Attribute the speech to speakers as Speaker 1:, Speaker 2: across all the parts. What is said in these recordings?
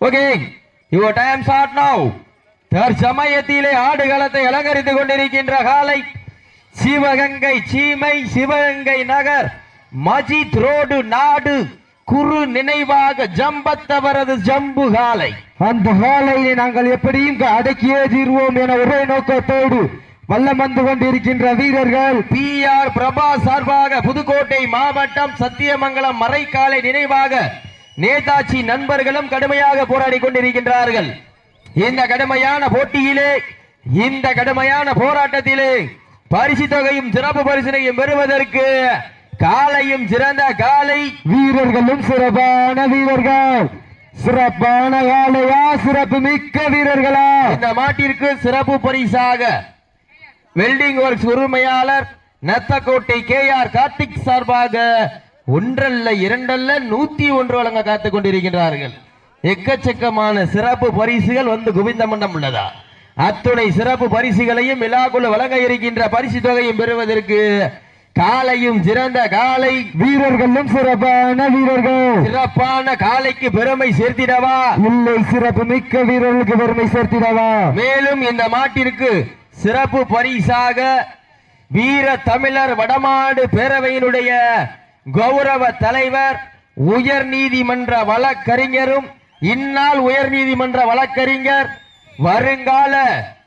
Speaker 1: Okay your time short now தற்சமயத்திலே ஆடுகளத்தை அலங்கரித்துக் கொண்டிருக்கின்ற காலை சிவகங்கை சீமை சிவகங்கை நகர் மஜித் ரோடு நாடு குரு நினைவாக ஜம்பத்தவரது ஜம்பு காலை.
Speaker 2: அந்த காலையை நாங்கள் எப்படியும் அடக்கியே தீர்வோம் என ஒரே நோக்கத்தோடு வல்லம் வந்து கொண்டிருக்கின்ற வீரர்கள்.
Speaker 1: பி ஆர் பிரபா சார்பாக புதுக்கோட்டை மாவட்டம் சத்தியமங்கலம் மறைக்காலை நினைவாக நேதாஜி நண்பர்களும் கடுமையாக போராடி கொண்டிருக்கின்றார்கள். இந்த கடுமையான போட்டியிலே இந்த கடுமையான போராட்டத்திலே பரிசு தொகையும் சிறப்பு பரிசனையும் பெறுவதற்கு காலையும் சிறந்த காலை
Speaker 2: வீரர்களும் சிறப்பான வீரர்கள். சிறப்பான காலையா சிறப்பு மிக்க வீரர்களா?
Speaker 1: இந்த மாட்டிற்கு சிறப்பு பரிசாக வெல்டிங் ஒர்க்ஸ் உரிமையாளர் நத்தக்கோட்டை கே ஆர் கார்த்திக் சார்பாக ஒன்றல்ல இரண்டல்ல நூத்தி ஒன்று வழங்க காத்துக் கொண்டிருக்கிறார்கள் எக்கச்சக்கமான சிறப்பு பரிசுகள் வந்து குவிந்த மண்டம் உள்ளதா? அத்துணை சிறப்பு பரிசுகளையும் விழாக்குள்ள வழங்க இருக்கின்ற பரிசு தொகையும் பெறுவதற்கு காலையும் சிறந்த காலை
Speaker 2: வீரர்களும் சிறப்பான வீரர்கள்.
Speaker 1: சிறப்பான காலைக்கு பெருமை சேர்த்திடவா?
Speaker 2: இல்லை சிறப்பு மிக்க வீரர்களுக்கு பெருமை சேர்த்திடவா?
Speaker 1: மேலும் இந்த மாட்டிற்கு சிறப்பு பரிசாக வீர தமிழர் வடமாடு பேரவையினுடைய கௌரவ தலைவர் உயர் நீதிமன்ற வழக்கறிஞரும் இந்நாள் உயர் நீதிமன்ற வழக்கறிஞர் வருங்கால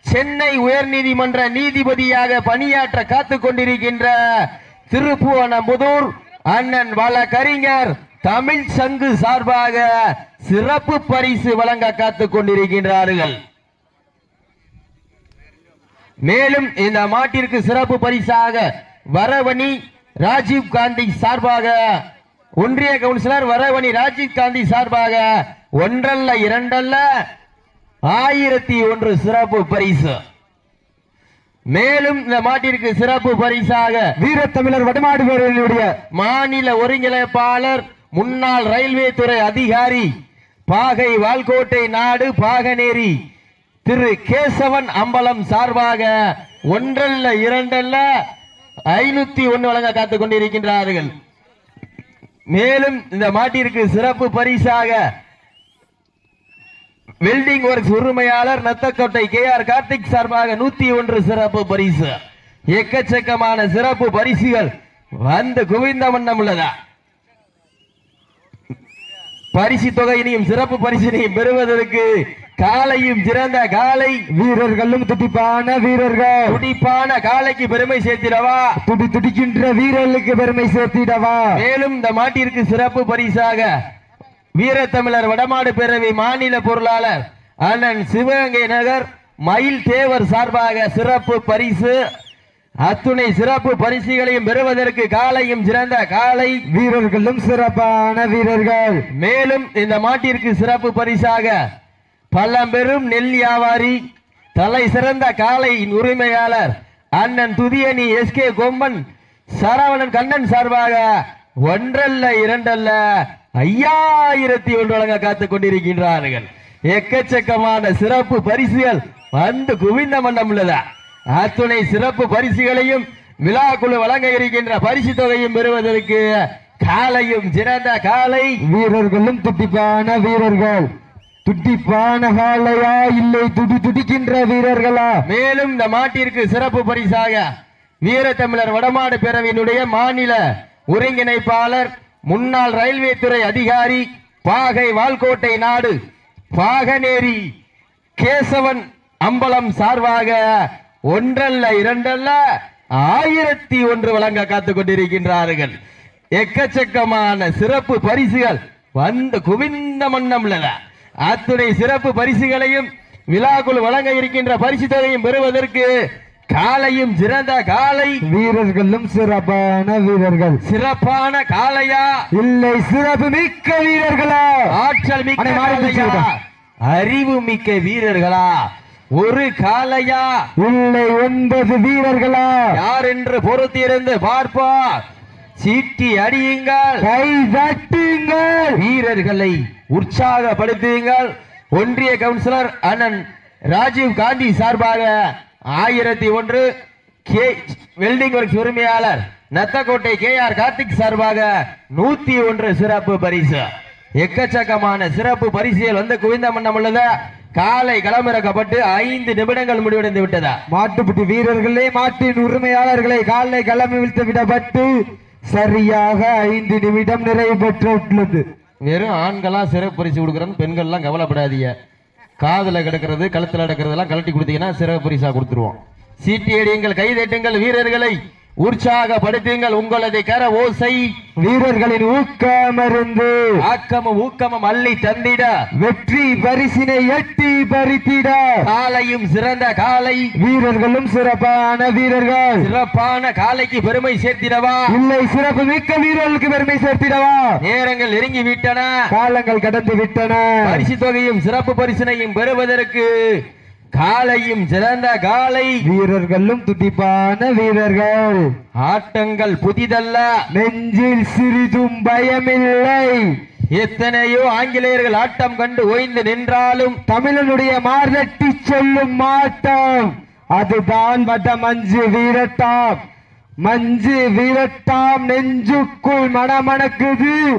Speaker 1: சென்னை உயர் நீதிமன்ற நீதிபதியாக பணியாற்ற காத்துக் கொண்டிருக்கின்ற திருப்புவனமுதூர் அண்ணன் வழக்கறிஞர் தமிழ் சங்கு சார்பாக சிறப்பு பரிசு வழங்க காத்துக் கொண்டிருக்கின்றார்கள். மேலும் இந்த மாட்டிற்கு சிறப்பு பரிசாக வரவணி ராஜீவ் காந்தி சார்பாக ஒன்றிய கவுன்சிலர் வரவணி ராஜீவ் காந்தி சார்பாக ஒன்றல்ல இரண்டல்ல ஆயிரத்தி ஒன்று சிறப்பு பரிசு. மேலும் இந்த மாட்டிற்கு சிறப்பு பரிசாக
Speaker 2: வீரத்தமிழர் வடமாடு வீரர்களுடைய
Speaker 1: மாநில ஒருங்கிணைப்பாளர் முன்னாள் ரயில்வே துறை அதிகாரி பாகை வால்கோட்டை நாடு பாகனேரி திரு கேசவன் அம்பலம் சார்பாக ஒன்றல்ல இரண்டல்ல ஐநூத்தி ஒன்னு வழங்க காத்துக் கொண்டிருக்கின்றார்கள். மேலும் இந்த மாட்டிற்கு சிறப்பு பரிசாக வெல்டிங் ஒர்க்ஸ் உரிமையாளர் நத்தக்கோட்டை கே ஆர் கார்த்திக் சார்பாக நூத்தி ஒன்று சிறப்பு பரிசு. எக்கச்சக்கமான சிறப்பு பரிசுகள் வந்து குவிந்த வண்ணம் உள்ளதா? பரிசு தொகையினையும் சிறப்பு பரிசினையும் பெறுவதற்கு காலையும் சிறந்த காலை
Speaker 2: வீரர்களும் துடிப்பான வீரர்கள்.
Speaker 1: துடிப்பான காலைக்கு பெருமை சேர்த்திடவா?
Speaker 2: துடி துடிக்கின்ற வீரர்களுக்கு பெருமை சேர்த்திடவா?
Speaker 1: மேலும் இந்த மாட்டிற்கு சிறப்பு பரிசாக வீரத்தமிழர் வடமாடு பேரவை மாநில பொருளாளர் அண்ணன் சிவகங்கை நகர் மயில் தேவர் சார்பாக சிறப்பு பரிசு. அத்துணை சிறப்பு பரிசுகளையும் பெறுவதற்கு காலையும் சிறந்த காலை
Speaker 2: வீரர்களும் சிறப்பான வீரர்கள்.
Speaker 1: மேலும் இந்த மாட்டிற்கு சிறப்பு பரிசாக பழம்பெரும் நெல் வியாபாரி தலை சிறந்த காளையின் உரிமையாளர் அண்ணன் துதியணி எஸ் கே கொம்பன் சரவணன் கண்ணன் சார்பாக ஒன்றல்ல இரண்டல்ல ஐயாயிரத்தி ஒன்று வழங்க காத்துக் கொண்டிருக்கின்றார்கள். எக்கச்சக்கமான சிறப்பு பரிசுகள் வந்து குவிந்த மண்டம் உள்ளதா. அத்துணை சிறப்பு பரிசுகளையும் விழாக்குழு வழங்க இருக்கின்ற பரிசு தொகையும் பெறுவதற்கு காலையும் சிறந்த காலை
Speaker 2: வீரர்களும் துட்டிப்பான வீரர்கள். துடிப்பான காலையா இல்லை துடி துடிக்கின்ற வீரர்களா?
Speaker 1: மேலும் இந்த மாட்டிற்கு சிறப்பு பரிசாக வீரத்தமிழர் வடமாடு பேரவையினுடைய மாநில ஒருங்கிணைப்பாளர் முன்னாள் ரயில்வே துறை அதிகாரி பாகை வால்கோட்டை நாடு பாகனேரி கேசவன் அம்பலம் சார்பாக ஒன்றல்ல இரண்டல்ல ஆயிரத்தி ஒன்று வழங்க காத்துக் கொண்டிருக்கின்றார்கள். எக்கச்சக்கமான சிறப்பு பரிசுகள் வந்து குவிந்த மன்னம் அத்துணை சிறப்பு பரிசுகளையும் விழாக்குள் வழங்க இருக்கின்ற பரிசு தொகையும் பெறுவதற்கு காலையும் சிறந்த காலை
Speaker 2: வீரர்களும் சிறப்பான வீரர்கள்.
Speaker 1: சிறப்பான காளையா?
Speaker 2: இல்லை சிறப்பு மிக்க வீரர்களா?
Speaker 1: ஆற்றல் மிக்க அறிவு மிக்க வீரர்களா? ஒரு காளையா?
Speaker 2: இல்லை ஒன்பது வீரர்களா?
Speaker 1: யார் என்று பொறுத்திருந்து பார்ப்பார் சீட்டி அடியுங்கள்.
Speaker 2: கை தட்டுங்கள்
Speaker 1: வீரர்களை உற்சாகப்படுத்துவீங்கள் ஒன்றிய கவுன்சிலர் அண்ணன் ராஜீவ் காந்தி சார்பாக ஆயிரத்தி ஒன்று கே வெல்டிங் ஒர்க்ஸ் உரிமையாளர் நத்தக்கோட்டை கே ஆர் கார்த்திக் சார்பாக நூத்தி ஒன்று சிறப்பு பரிசு. எக்கச்சக்கமான சிறப்பு பரிசுகள் வந்து குவிந்த மன்னம் உள்ளதா. காலை களமிறக்கப்பட்டு ஐந்து நிமிடங்கள் முடிவடைந்து விட்டதா.
Speaker 2: மாட்டுப்பட்டி வீரர்களே மாட்டின் உரிமையாளர்களை காலை களமிழ்த்து விடப்பட்டு சரியாக ஐந்து நிமிடம் நிறைவு பெற்றுள்ளது.
Speaker 1: வெறும் ஆண்களாக சிறப்பு பரிசு கொடுக்குறோன்னு பெண்கள்லாம் கவலைப்படாதீங்க. காதில் கிடக்கிறது கழுத்தில் கிடக்கிறதெல்லாம் கழட்டி கொடுத்தீங்கன்னா சிறப்பு பரிசாக கொடுத்துருவோம். சீட்டியடியுங்கள் கைதட்டுங்கள் வீரர்களை. உற்சாகப்படுத்துங்கள் உங்களது கர ஓசை.
Speaker 2: வீரர்களின் ஊக்கமருந்து
Speaker 1: ஆக்கமும் ஊக்கமும் அள்ளி தந்திட.
Speaker 2: வெற்றி பரிசினை எட்டி பறித்திட.
Speaker 1: காலையும் சிறந்த காலை.
Speaker 2: வீரர்களும் சிறப்பான வீரர்கள்.
Speaker 1: சிறப்பான காலைக்கு பெருமை சேர்த்திடவா.
Speaker 2: இல்லை சிறப்பு மிக்க வீரர்களுக்கு பெருமை சேர்த்திடவா.
Speaker 1: நேரங்கள் நெருங்கி விட்டன
Speaker 2: காலங்கள் கடந்து விட்டன.
Speaker 1: பரிசு தொகையும் சிறப்பு பரிசினையும் பெறுவதற்கு காலையும் சிறந்த காலை
Speaker 2: வீரர்களும் துடிப்பான வீரர்கள்.
Speaker 1: ஆட்டங்கள் புதிதல்ல.
Speaker 2: நெஞ்சில் சிறிதும் பயமில்லை.
Speaker 1: எத்தனையோ ஆங்கிலேயர்கள் ஆட்டம் கண்டு ஓய்ந்து நின்றாலும்
Speaker 2: தமிழனுடைய மார்தட்டி சொல்லும் மாட்டம். அதுதான் வட மஞ்சு வீரட்டாம் மஞ்சு வீரட்டாம் நெஞ்சுக்குள் மணமணக்குது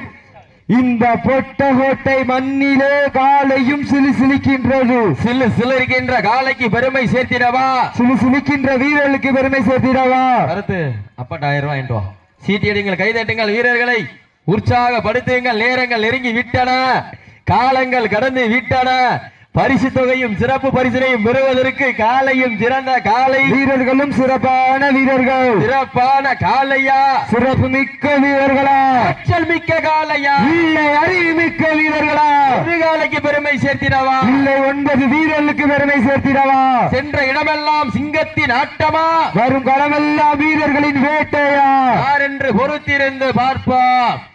Speaker 2: இந்த பொட்டகோட்டை மண்ணிலே காலையும் சிலுசிலிக்கின்றது.
Speaker 1: சிலு சிலருக்கின்ற காலைக்கு பெருமை சேர்த்திடவா?
Speaker 2: சிலுசிலிக்கின்ற வீரர்களுக்கு பெருமை சேர்த்திடவா?
Speaker 1: கருத்து அப்பட்ட ஆயிரம் ரூபாய் என்று வா. சீட்டியடிங்கள் கைதட்டுங்கள் வீரர்களை. உற்சாகப்படுத்துங்கள் நேரங்கள் நெருங்கி விட்டன. காலங்கள் கடந்து விட்டன. பரிசு தொகையும் சிறப்பு பரிசினையும் பெறுவதற்கு காலையும் சிறந்த காலை.
Speaker 2: வீரர்களும் சிறப்பான வீரர்கள்.
Speaker 1: சிறப்பான காலையா?
Speaker 2: சிறப்பு மிக்க வீரர்களா?
Speaker 1: அச்சல் மிக்க காலையா?
Speaker 2: இல்லை அறிவு மிக்க வீரர்களா?
Speaker 1: ஒரு காலைக்கு பெருமை சேர்த்திடவா?
Speaker 2: இல்லை ஒன்பது வீரர்களுக்கு பெருமை சேர்த்திடவா?
Speaker 1: சென்ற இடமெல்லாம் சிங்கத்தின் ஆட்டமா?
Speaker 2: வரும் களமெல்லாம் வீரர்களின் வேட்டையா?
Speaker 1: யார் என்று பொறுத்திருந்து பார்ப்போம்.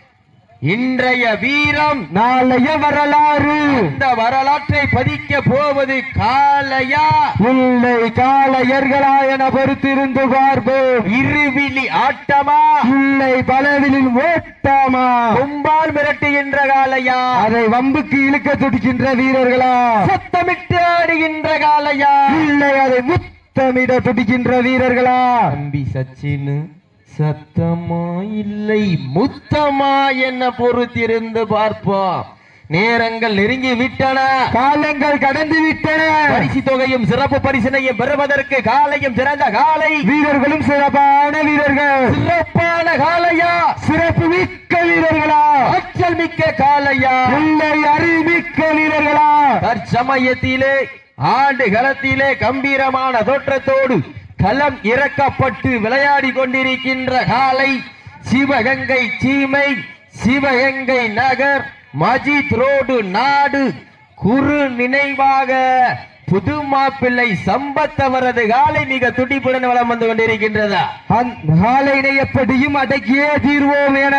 Speaker 1: இன்றைய வீரம்
Speaker 2: நாளைய வரலாறு.
Speaker 1: இந்த வரலாற்றை பதிக்க போவது காலையா
Speaker 2: இல்லை காளையர்களா என பொறுத்திருந்து பார்ப்போம்.
Speaker 1: இருவிழி ஆட்டமா?
Speaker 2: இல்லை பலவிலில் ஓட்டமா?
Speaker 1: கொம்பால் மிரட்டுகின்ற காலையா
Speaker 2: அதை வம்புக்கு இழுக்க துடிக்கின்ற வீரர்களா?
Speaker 1: சத்தமிட்டு ஆடுகின்ற காலையா
Speaker 2: இல்லை அதை முத்தமிட துடிக்கின்ற வீரர்களா?
Speaker 1: தம்பி சச்சின். சத்தமா இல்லை முத்தமா என்ன பொறுத்திருந்து பார்ப்போம். நேரங்கள் நெருங்கி விட்டன
Speaker 2: காலங்கள் கடந்து விட்டன
Speaker 1: பரிசு தொகையும் சிறப்பு பரிசினையும் பெறுவதற்கு காலையும் சிறந்த காலை.
Speaker 2: வீரர்களும் சிறப்பான வீரர்கள்.
Speaker 1: சிறப்பான காலையா?
Speaker 2: சிறப்பு மிக்க வீரர்களா?
Speaker 1: ஆற்றல் மிக்க காலையா?
Speaker 2: இல்லை அறிவிக்க வீரர்களா?
Speaker 1: தற்சமயத்திலே ஆண்டு களத்திலே கம்பீரமான தோற்றத்தோடு களம் இறக்கப்பட்டு விளையாடி கொண்டிருக்கின்ற காலை சிவகங்கை சீமை சிவகங்கை நகர் மஜித் ரோடு நாடு. குறு நினைவாக புது மாப்பிள்ளை சம்பத் அவரது காலை மிக துடிப்புடன் வளம் வந்து கொண்டிருக்கின்றதா?
Speaker 2: அந்த காலையினை எப்படியும் அடக்கியே தீர்வோம் என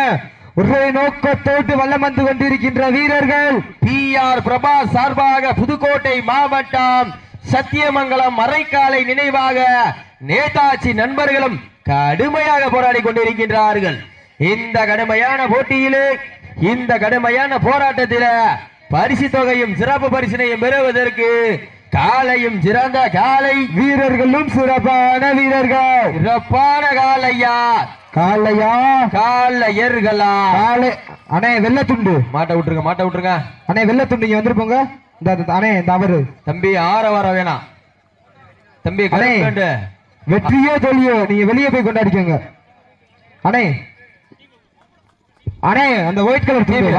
Speaker 2: ஒரே நோக்கத்தோடு வல்லம் வந்து கொண்டிருக்கின்ற வீரர்கள்.
Speaker 1: பி ஆர் பிரபா சார்பாக புதுக்கோட்டை மாவட்டம் சத்தியமங்கலம் மறைக்காலை நினைவாக நேதாஜி நண்பர்களும் கடுமையாக போராடி கொண்டிருக்கின்றார்கள். இந்த கடுமையான போட்டியிலே இந்த கடுமையான போராட்டத்தில பரிசு தொகையும் சிறப்பு பரிசினையும் பெறுவதற்கு காலையும் சிறந்த காலை
Speaker 2: வீரர்களும் சிறப்பான வீரர்கள்.
Speaker 1: சிறப்பான காலையா?
Speaker 2: காலையா?
Speaker 1: காலையர்களா?
Speaker 2: காலை. அண்ணே வெள்ளத்துண்டு.
Speaker 1: மாட்ட விட்டுருங்க மாட்ட விட்டுருங்க.
Speaker 2: அண்ணே வெள்ளத்துண்டு இங்க வந்துருப்போங்க இந்த அண்ணே அவரு.
Speaker 1: தம்பி ஆற வர வேணாம். தம்பி
Speaker 2: அண்ணே. வெற்றியோ தோல்வியோ நீங்க வெளியே போய் கொண்டாடிக்கோங்க. அண்ணே. அண்ணே அந்த ஒயிட் கலர் துண்டு.